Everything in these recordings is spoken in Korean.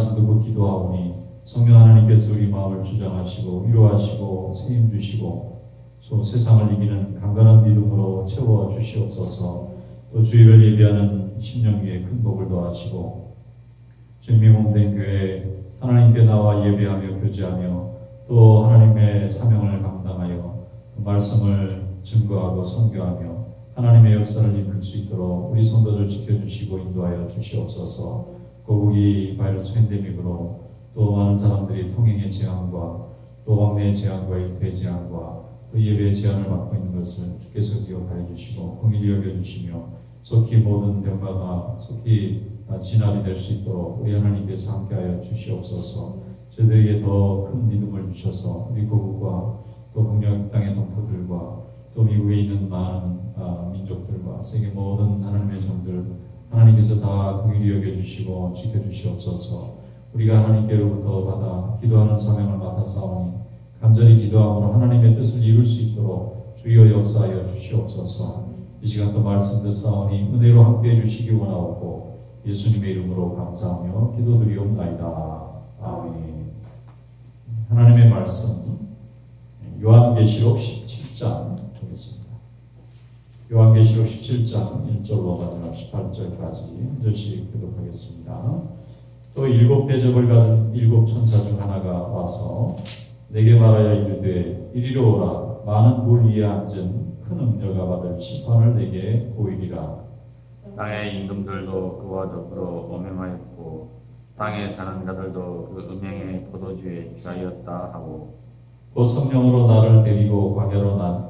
말씀 듣고 기도하오니 성령 하나님께서 우리 마음을 주장하시고 위로하시고 세임 주시고 또 세상을 이기는 강건한 믿음으로 채워 주시옵소서 또 주일을 예비하는 심령 위에 큰 복을 더하시고 주님의 몸된 교회 하나님께 나와 예배하며 교제하며 또 하나님의 사명을 감당하여 그 말씀을 증거하고 선교하며 하나님의 역사를 이룰 수 있도록 우리 성도들 지켜주시고 인도하여 주시옵소서. 고국이 바이러스 팬데믹으로 또 많은 사람들이 통행의 제한과 또 왕래의 제한과 일터의 제한과 또 예배의 제한을 받고 있는 것을 주께서 기억하여 주시고 공일히 여겨 주시며 속히 모든 병마가 속히 진압이 될 수 있도록 우리 하나님께서 함께하여 주시옵소서. 저들에게 더 큰 믿음을 주셔서 우리 고국과 또 북녘 땅의 동포들과 또 미국에 있는 많은 아, 민족들과 세계 모든 하나님의 종들 하나님께서 다 공일히 여겨주시고 지켜주시옵소서. 우리가 하나님께로부터 받아 기도하는 사명을 맡아싸우니 간절히 기도함으로 하나님의 뜻을 이룰 수 있도록 주여 역사하여 주시옵소서. 이 시간 또 말씀 듣사오니 은혜로 함께해 주시기 원하옵고 예수님의 이름으로 감사하며 기도드리옵나이다. 아멘. 하나님의 말씀 요한계시록 17장. 보겠습니다. 요한계시록 17장 1절로 마지막 18절까지 한 절씩 교독하겠습니다. 또 일곱 대접을 가진 일곱 천사 중 하나가 와서 내게 말하여 이르되 이리로 오라 많은 물 위에 앉은 큰 음녀가 받을 심판을 내게 보이리라 땅의 임금들도 그와 더불어 오명하였고 땅에 사는 자들도 그 음행의 포도주에 취하였다 하고 곧 성령으로 나를 데리고 광야로 난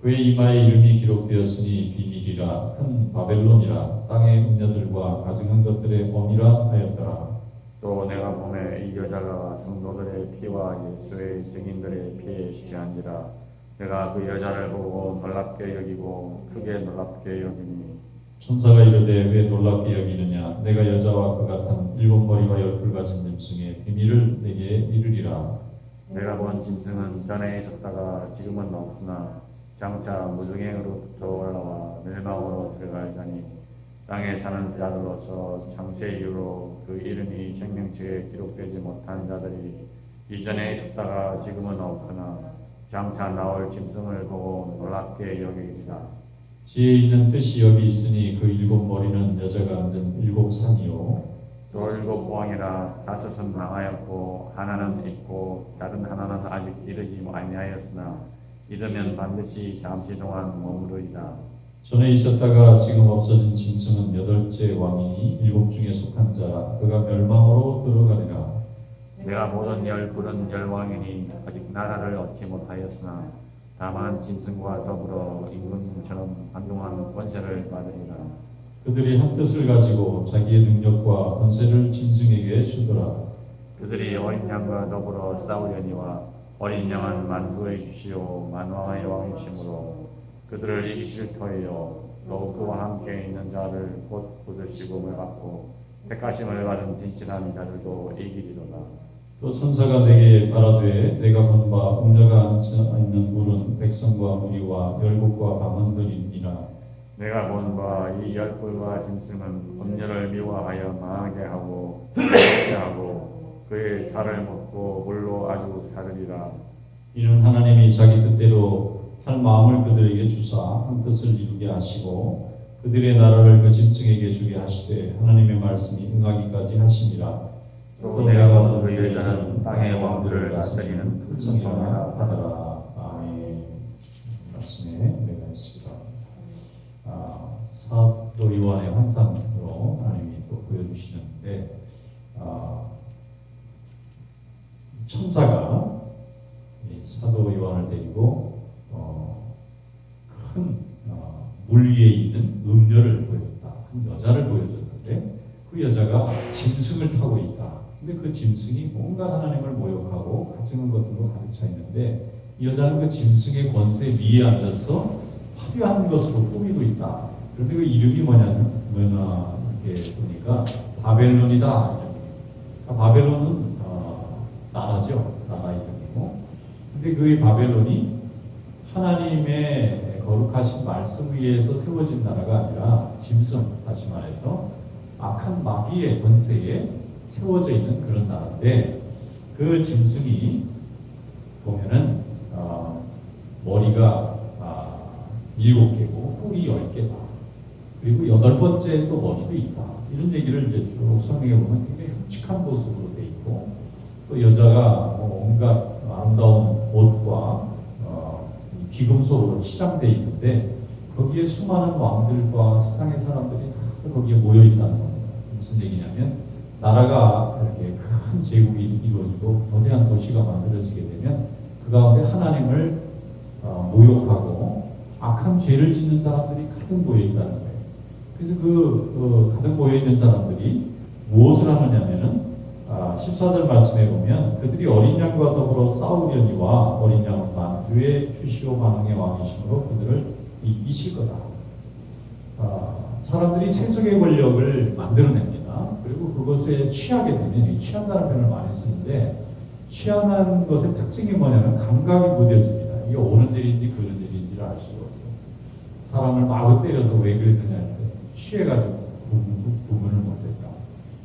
그의 이마에 이름이 기록되었으니 비밀이라 큰 바벨론이라 땅의 음녀들과 가증한 것들의 원이라 하였더라. 또 내가 봄에 이 여자가 성도들의 피와 예수의 증인들의 피에 취한지라. 내가 그 여자를 보고 놀랍게 여기고 크게 놀랍게 여기니. 천사가 이르되 왜 놀랍게 여기느냐? 내가 여자와 그 같은 일곱 머리와 열뿔 가진 짐승의 비밀을 내게 이르리라. 내가 본 짐승은 전에 있었다가 지금은 없으나 장차 무중행으로부터 올라와 멸망으로 들어갈 자니 땅에 사는 자들로서 창세 이후로 그 이름이 생명책에 기록되지 못한 자들이 이전에 있었다가 지금은 없으나 장차 나올 짐승을 보고 놀랍게 여기리라 지혜 있는 뜻이 여기 있으니 그 일곱 머리는 여자가 앉은 일곱 산이요. 또 일곱 왕이라 다섯은 망하였고 하나는 있고 다른 하나는 아직 이르지 아니하였으나 이르면 반드시 잠시 동안 머무르리라 전에 있었다가 지금 없어진 짐승은 여덟째 왕이니 일곱 중에 속한 자라 그가 멸망으로 들어가리라. 내가 보던 열 푸른 열왕이니 아직 나라를 얻지 못하였으나 다만 짐승과 더불어 임금처럼 한동안 권세를 받으리라. 그들이 한 뜻을 가지고 자기의 능력과 권세를 짐승에게 주더라. 그들이 어린 양과 더불어 싸우려니와 어린 양은 만구해 주시오. 만왕의 왕이시므로 그들을 이기실 터이요. 또 그와 함께 있는 자를 곧 부르시고을 받고 택하심을 받은 진실한 자들도 이기리로다. 또 천사가 내게 말하되 내가 본바 음녀가 앉아 있는 물은 백성과 무리와 열국과 방언들이니라 내가 본 바 이 열불과 짐승은 음녀를 미워하여 망하게 하고 하고 그의 살을 먹고 물로 아주 사르리라. 이는 하나님이 자기 뜻대로 할 마음을 그들에게 주사 한 뜻을 이루게 하시고 그들의 나라를 그 짐승에게 주게 하시되 하나님의 말씀이 응하기까지 하심이라. 또 내가 본그 여자는 땅의 왕들을 다스리는 큰 손이라 하더라. 아멘. 말씀에 내가 있습니다. 아, 사도 요한의 환상으로 하나님이 또 보여주시는데 아, 천사가 이 사도 요한을 데리고 어, 큰 어, 물 위에 있는 음녀를 보여줬다. 한 여자를 보여줬는데 그 여자가 짐승을 타고 있다. 근데 그 짐승이 뭔가 하나님을 모욕하고 가증한 것들로 가득 차 있는데 이 여자는 그 짐승의 권세 위에 앉아서 화려한 것으로 꾸미고 있다. 그런데 그 이름이 뭐냐면 뭐냐 이렇게 보니까 바벨론이다. 그러니까 바벨론은 어, 나라죠. 나라 이름이고. 근데 그 바벨론이 하나님의 거룩하신 말씀 위에서 세워진 나라가 아니라 짐승 다시 말해서 악한 마귀의 권세에 세워져 있는 그런 나라인데 그 짐승이 보면은 어, 머리가 아, 일곱 개고 뿔이 열 개다. 그리고 여덟 번째 또 머리도 있다. 이런 얘기를 이제 쭉 설명해 보면 굉장히 흉측한 모습으로 돼 있고 또 여자가 뭐 온갖 아름다운 옷과 어, 이 귀금속으로 치장돼 있는데 거기에 수많은 왕들과 세상의 사람들이 다 거기에 모여 있다는 겁니다. 무슨 얘기냐면 나라가 이렇게 큰 제국이 이루어지고 거대한 도시가 만들어지게 되면 그 가운데 하나님을 어, 모욕하고 악한 죄를 짓는 사람들이 가득 모여 있다는 거예요. 그래서 그 어, 가득 모여 있는 사람들이 무엇을 하느냐면은 아, 14절 말씀에 보면 그들이 어린 양과 더불어 싸우려니와 어린 양은 만주의 주시오 반응의 왕이심으로 그들을 이기실 거다. 아, 사람들이 세속의 권력을 만들어냅니다. 그리고 그것에 취하게 되면 이 취한다는 표현을 많이 쓰는데 취하는 것의 특징이 뭐냐면 감각이 무뎌집니다. 이게 오는 일인지 그런 일인지를 알 수가 없어요. 사람을 마구 때려서 왜 그랬느냐 취해가지고 구분- 구분을 못했다.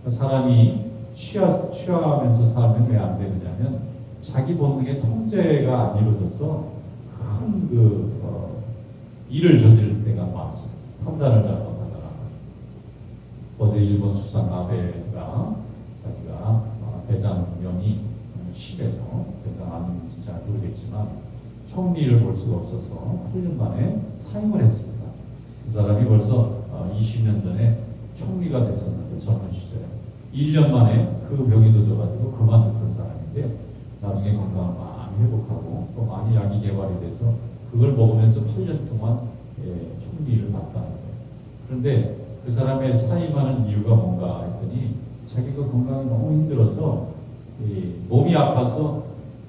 그러니까 사람이 취하, 취하면서 살면 왜 안 되느냐면 자기 본능의 통제가 안 이루어져서 큰 그, 어, 일을 저지를 때가 많습니다. 판단을 잘못하다가. 어제 일본 수상 아베가 자기가 어, 대장염이 심해서 대장 아닌지 잘 모르겠지만 총리를 볼 수가 없어서 8년 만에 사임을 했습니다. 그 사람이 벌써 어, 20년 전에 총리가 됐었는데 젊은 시절에 1년 만에 그 병이 도져가지고 그만뒀던 사람인데 나중에 건강을 많이 회복하고 또 많이 약이 개발이 돼서 그걸 먹으면서 8년 동안 예, 총리를 받다는 거예요. 그런데 그 사람의 사임하는 이유가 뭔가 했더니 자기가 건강이 너무 힘들어서 이 몸이 아파서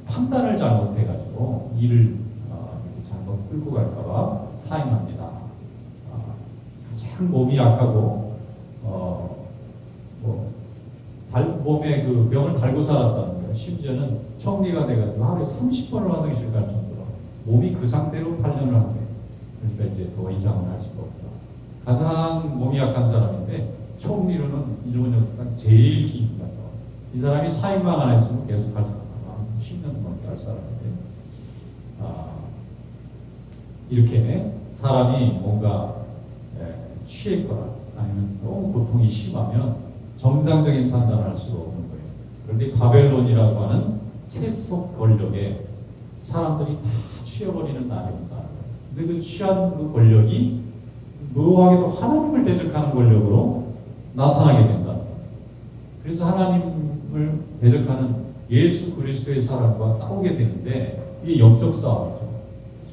판단을 잘못해가지고 일을 어, 이렇게 잘못 끌고 갈까봐 사임합니다. 아, 가장 몸이 약하고 어, 뭐 달, 몸에 그 병을 달고 살았다는 거예요. 심지어는 총리가 돼가지고 하루에 30번을 화장실 갈 정도로 몸이 그 상태로 8년을 한 거예요. 그러니까 이제 더 이상은 할 수가 없다. 가장 몸이 약한 사람인데 총리로는 일본 역사상 제일 긴 거죠. 이 사람이 사임만 안 했으면 계속 할 사람, 10년 넘게 할 사람인데 아, 이렇게 사람이 뭔가 예, 취했거나 아니면 너무 고통이 심하면 정상적인 판단을 할 수가 없는 거예요. 그런데 바벨론이라고 하는 세속 권력에 사람들이 다 취해버리는 나라입니다. 근데 그 취한 그 권력이 묘하게도 하나님을 대적하는 권력으로 나타나게 된다. 그래서 하나님을 대적하는 예수 그리스도의 사람과 싸우게 되는데 이게 영적 싸움이죠.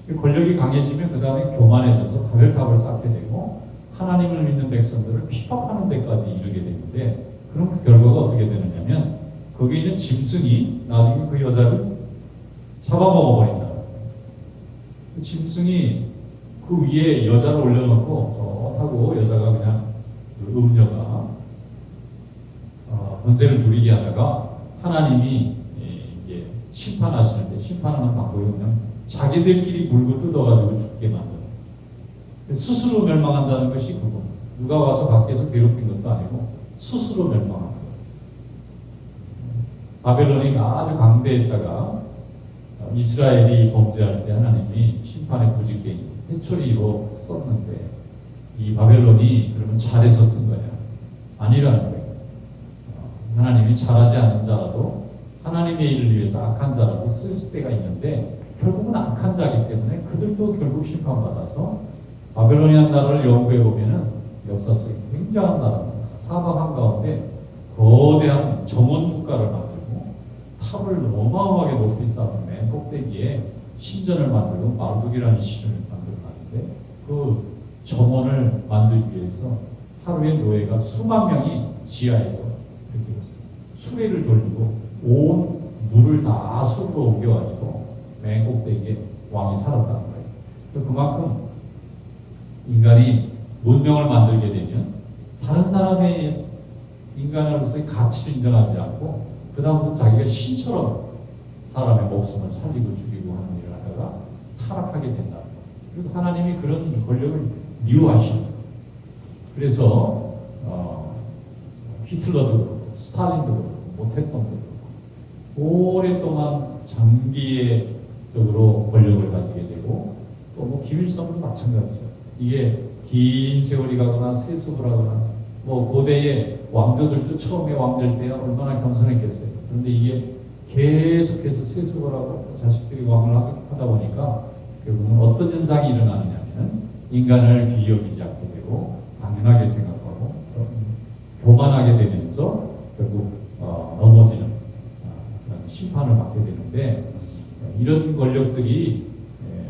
이 권력이 강해지면 그 다음에 교만해져서 가별탑을 쌓게 되고 하나님을 믿는 백성들을 핍박하는 데까지 이르게 되는데 그럼 그 결과가 어떻게 되느냐면 거기에 있는 짐승이 나중에 그 여자를 잡아먹어 버린다. 그 짐승이 그 위에 여자를 올려놓고 저 타고 여자가 그냥 그 음녀가 어, 권세를 누리게 하다가 하나님이 예, 심판하시는데 심판하는 방법이 그냥 자기들끼리 물고 뜯어가지고 죽게 만드는 스스로 멸망한다는 것이 그거 누가 와서 밖에서 괴롭힌 것도 아니고 스스로 멸망하는 거예요. 바벨론이 아주 강대했다가 어, 이스라엘이 범죄할 때 하나님이 심판의 부직게 해초리로 썼는데 이 바벨론이 그러면 잘해서 쓴 거냐? 아니라는 거예요. 어, 하나님이 잘하지 않은 자라도 하나님의 일을 위해서 악한 자라도 쓸 때가 있는데 결국은 악한 자이기 때문에 그들도 결국 심판받아서 바벨로니안 나라를 연구해 보면은 역사 속에 굉장한 나라입니다. 사방 한가운데 거대한 정원 국가를 만들고 탑을 어마어마하게 높이 쌓은 맨 꼭대기에 신전을 만들고 마르둑이라는 신을 만들어놨는데 그 정원을 만들기 위해서 하루에 노예가 수만 명이 지하에서 이렇게 수레를 돌리고 온 물을 다 숲으로 옮겨가지고 맨 꼭대기에 왕이 살았다는 거예요. 그 그만큼 인간이 문명을 만들게 되면 다른 사람의 인간으로서의 가치를 인정하지 않고 그 다음부터 자기가 신처럼 사람의 목숨을 살리고 죽이고 하는 일을 하다가 타락하게 된다. 그리고 하나님이 그런 권력을 미워하시는. 그래서 어, 히틀러도 스탈린도 못했던 그렇고 오랫동안 장기적으로 권력을 가지게 되고 또 뭐 김일성도 마찬가지죠. 이게 긴 세월이 가거나 세습을 하거나 뭐 고대의 왕조들도 처음에 왕될 때 얼마나 겸손했겠어요. 그런데 이게 계속해서 세습을 하고 자식들이 왕을 하- 하다 보니까 결국은 어떤 현상이 일어나느냐면 인간을 귀히 여기지 않게 되고 당연하게 생각하고 또 교만하게 되면서 결국 어, 넘어지는 어, 그런 심판을 받게 되는데 어, 이런 권력들이 예,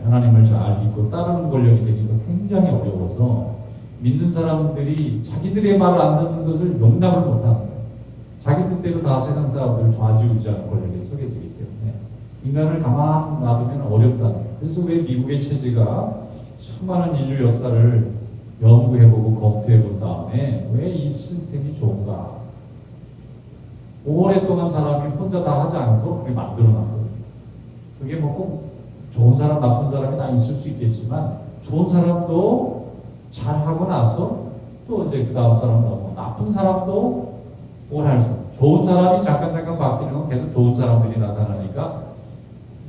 하나님을 잘 믿고 따르는 권력이 되기가 굉장히 어려워서 믿는 사람들이 자기들의 말을 안 듣는 것을 용납을 못하는 거예요. 자기 뜻대로 다 세상 사람들을 좌지우지하는 권력에 서게 되기 때문에 인간을 가만 놔두면 거예요. 그래서 왜 미국의 체제가 수많은 인류 역사를 연구해보고 검토해본 다음에 왜 이 시스템이 좋은가? 오랫동안 사람이 혼자 다 하지 않고 그게 만들어놨거든요. 그게 뭐꼭 좋은 사람, 나쁜 사람이 다 있을 수 있겠지만 좋은 사람도 잘 하고 나서 또 이제 그 다음 사람 나오고 나쁜 사람도 오할 수. 좋은 사람이 잠깐 잠깐 바뀌는 건 계속 좋은 사람들이 나타나니까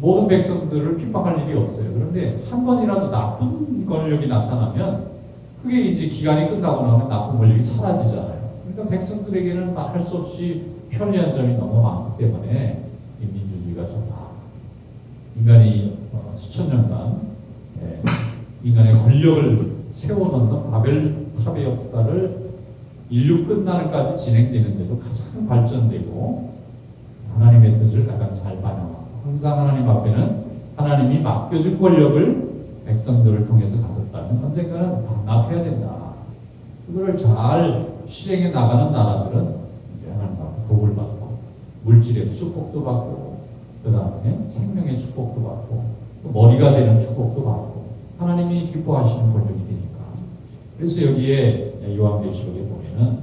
모든 백성들을 핍박할 일이 없어요. 그런데 한 번이라도 나쁜 권력이 나타나면 그게 이제 기간이 끝나고 나면 나쁜 권력이 사라지잖아요. 그러니까 백성들에게는 할수 없이 편리한 점이 너무 많기 때문에 이 민주주의가 좋다. 인간이 어, 수천 년간 예, 인간의 권력을 세워놓는 바벨 탑의 역사를 인류 끝나는까지 진행되는데도 가장 발전되고 하나님의 뜻을 가장 잘 반영하고 항상 하나님 앞에는 하나님이 맡겨준 권력을 백성들을 통해서 가졌다면 언젠가는 반납해야 된다. 그거를 잘 실행해 나가는 나라들은 이제 하나님 앞에 복을 받고 물질의 축복도 받고 그 다음에 생명의 축복도 받고 또 머리가 되는 축복도 받고 하나님이 기뻐하시는 권력이 되니까 그래서 여기에 요한계시록에 보면은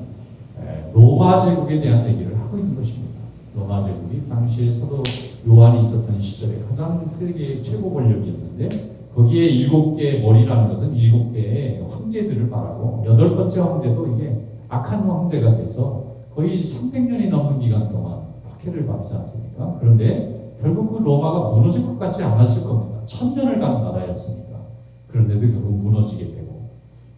에, 로마 제국에 대한 얘기를 하고 있는 것입니다. 로마 제국이 당시에 사도 요한이 있었던 시절에 가장 세계의 최고 권력이었는데 거기에 일곱 개의 머리라는 것은 일곱 개의 황제들을 말하고 여덟 번째 황제도 이게 악한 황제가 돼서 거의 300년이 넘는 기간 동안 박해를 받지 않습니까? 그런데 결국 그 로마가 무너질 것 같지 않았을 겁니다. 천년을 간 나라였으니까. 그런데도 결국 무너지게 되고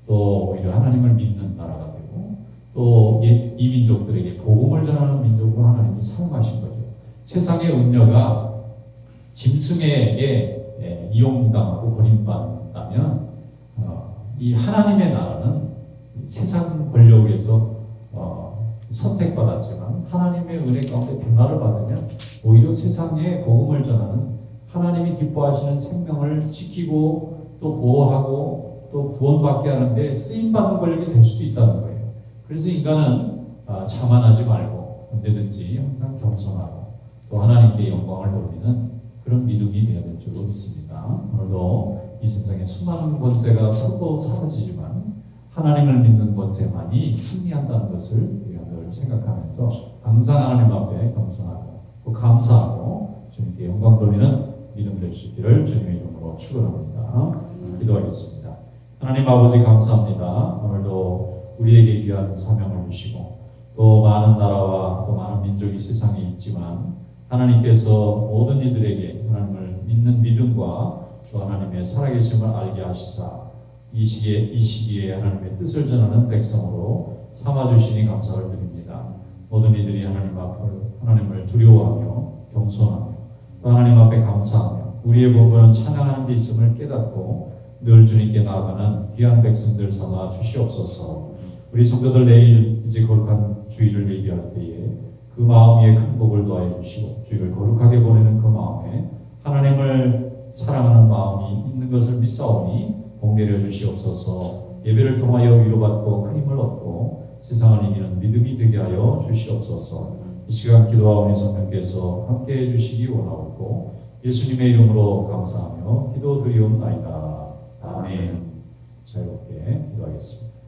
또 오히려 하나님을 믿는 나라가 되고 또 이- 이민족들에게 복음을 전하는 민족으로 하나님이 사용하신 거죠. 세상의 음녀가 짐승에게 예, 이용당하고 버림받다면 어, 이 하나님의 나라는 세상 권력에서 어, 선택받았지만 하나님의 은혜 가운데 변화를 받으면 오히려 세상에 복음을 전하는 하나님이 기뻐하시는 생명을 지키고 또 보호하고 또 구원받게 하는데 쓰임 받는 권력이 될 수도 있다는 거예요. 그래서 인간은 아, 자만하지 말고 언제든지 항상 겸손하고 또 하나님께 영광을 돌리는 그런 믿음이 되어야 될 줄로 믿습니다. 오늘도 이 세상에 수많은 권세가 서로 사라지지만 하나님을 믿는 권세만이 승리한다는 것을 우리가 늘 생각하면서 항상 하나님 앞에 겸손하고 또 감사하고 주님께 영광 돌리는 믿음 있기를 주님의 이름으로 축원합니다. 기도하겠습니다. 하나님 아버지 감사합니다. 오늘도 우리에게 귀한 사명을 주시고 또 많은 나라와 또 많은 민족이 세상에 있지만 하나님께서 모든 이들에게 하나님을 믿는 믿음과 또 하나님의 살아계심을 알게 하시사 이 시기에 이 시기에 하나님의 뜻을 전하는 백성으로 삼아 주시니 감사를 드립니다. 모든 이들이 하나님 앞을 하나님을 두려워하며 겸손하며 또 하나님 앞에 감사하며 우리의 본분은 찬양하는 데 있음을 깨닫고 늘 주님께 나아가는 귀한 백성들 삼아 주시옵소서. 우리 성도들 내일 이제 거룩한 주일을 예비할 때에 그 마음 위에 큰 복을 더해 주시고 주일을 거룩하게 보내는 그 마음에 하나님을 사랑하는 마음이 있는 것을 믿사오니 복 내려 주시옵소서. 예배를 통하여 위로받고 큰 힘을 얻고 세상을 이기는 믿음이 되게 하여 주시옵소서. 이 시간 기도하오니 성령께서 함께해 주시기 원하옵고 예수님의 이름으로 감사하며 기도드리옵나이다. 아멘. 자유롭게 기도하겠습니다.